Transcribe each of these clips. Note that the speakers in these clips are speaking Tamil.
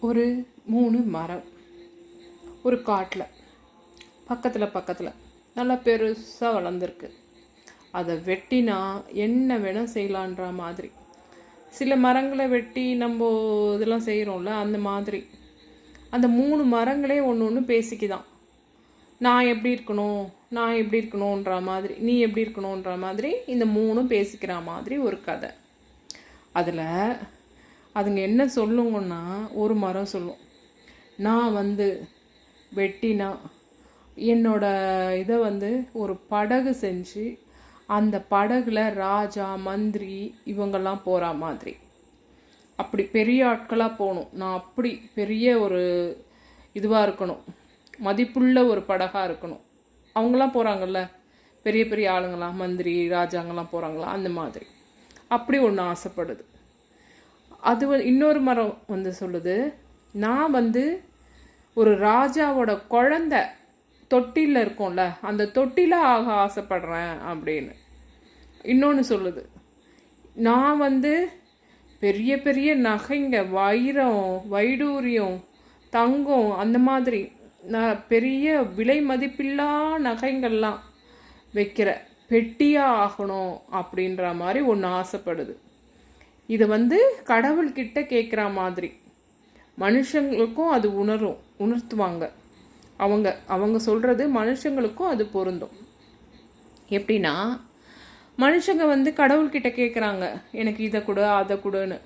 ஒரு மூணு மரம். ஒரு காட்டில். பக்கத்தில் பக்கத்தில். நல்லா பெருசாக வளர்ந்துருக்கு. அதை வெட்டினா என்ன வேணால் செய்யலான்ற மாதிரி. சில மரங்களை வெட்டி நம்ம இதெல்லாம் செய்கிறோம்ல அந்த மாதிரி. அந்த மூணு மரங்களே ஒன்று ஒன்று பேசிக்குதான். நான் எப்படி இருக்கணும் நான் எப்படி இருக்கணுன்ற மாதிரி நீ எப்படி இருக்கணுன்ற மாதிரி இந்த மூணும் பேசிக்கிற மாதிரி ஒரு கதை. அதில் அதுங்க என்ன சொல்லுங்கன்னா ஒரு மரம் சொல்லும். நான் வந்து வெட்டினா என்னோட இதை வந்து ஒரு படகு செஞ்சு அந்த படகுல ராஜா மந்திரி இவங்கெல்லாம் போகிற மாதிரி. அப்படி பெரிய ஆட்களாக போகணும். நான் அப்படி பெரிய ஒரு இதுவாக இருக்கணும். மதிப்புள்ள ஒரு படகாக இருக்கணும். அவங்களாம் போகிறாங்கல்ல பெரிய பெரிய ஆளுங்களாம் மந்திரி ராஜாங்கெல்லாம் போகிறாங்களா அந்த மாதிரி. அப்படி ஒன்று ஆசைப்படுது. அது இன்னொரு மரம் வந்து சொல்லுது. நான் வந்து ஒரு ராஜாவோட குழந்த தொட்டியில் இருக்கும்ல அந்த தொட்டில ஆக ஆசைப்படுறேன் அப்படின்னு. இன்னொன்று சொல்லுது. நான் வந்து பெரிய பெரிய நகைங்க வைரம் வைடூரியம் தங்கம் அந்த மாதிரி நான் பெரிய விலை மதிப்பில்லா நகைங்கள்லாம் வைக்கிற பெட்டியாக ஆகணும் அப்படின்ற மாதிரி ஒன்று ஆசைப்படுது. இதை வந்து கடவுள்கிட்ட கேட்குற மாதிரி. மனுஷங்களுக்கும் அது உணரும் உணர்த்துவாங்க. அவங்க அவங்க சொல்கிறது மனுஷங்களுக்கும் அது பொருந்தும். எப்படின்னா மனுஷங்க வந்து கடவுள்கிட்ட கேட்குறாங்க எனக்கு இதை கொடு அதை கொடுன்னு.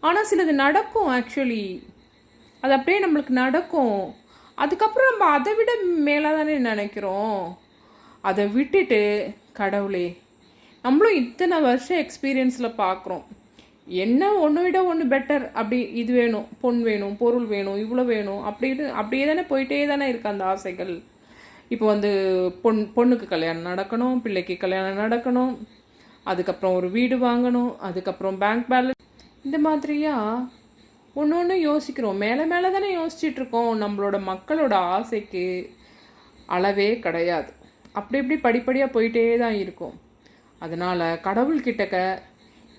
ஆனால் சிலது நடக்கும் ஆக்சுவலி அது அப்படியே நம்மளுக்கு நடக்கும். அதுக்கப்புறம் நம்ம அதை விட மேலே தானே நினைக்கிறோம். அதை விட்டுட்டு கடவுளே நம்மளும் இத்தனை வருஷம் எக்ஸ்பீரியன்ஸில் பார்க்குறோம் என்ன ஒன்று விட ஒன்று பெட்டர் அப்படி இது வேணும் பொன் வேணும் பொருள் வேணும் இவ்வளோ வேணும் அப்படின்னு அப்படியே தானே போயிட்டே தானே இருக்கு அந்த ஆசைகள். இப்போ வந்து பொன் பொண்ணுக்கு கல்யாணம் நடக்கணும் பிள்ளைக்கு கல்யாணம் நடக்கணும் அதுக்கப்புறம் ஒரு வீடு வாங்கணும் அதுக்கப்புறம் பேங்க் பேலன்ஸ் இந்த மாதிரியா ஒன்று ஒன்று யோசிக்கிறோம். மேலே மேலே தானே யோசிச்சிட்ருக்கோம் நம்மளோட மக்களோட ஆசைக்கு அளவே கிடையாது. அப்படி இப்படி படிப்படியாக போயிட்டே தான் இருக்கும். அதனால் கடவுள்கிட்டக்க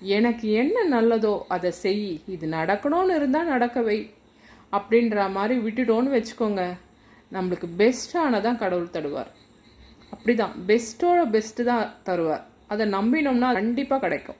எனக்கு என்ன நல்லதோ அதை செய். இது நடக்கணும்னு இருந்தால் நடக்க வை. அப்படின்ற மாதிரி விட்டுட்டோன்னு வச்சுக்கோங்க. நம்மளுக்கு பெஸ்ட்டானதான் கடவுள் தருவார். அப்படிதான். பெஸ்ட்டோட பெஸ்ட்டு தான் தருவார். அதை நம்பினோம்னா கண்டிப்பாக கிடைக்கும்.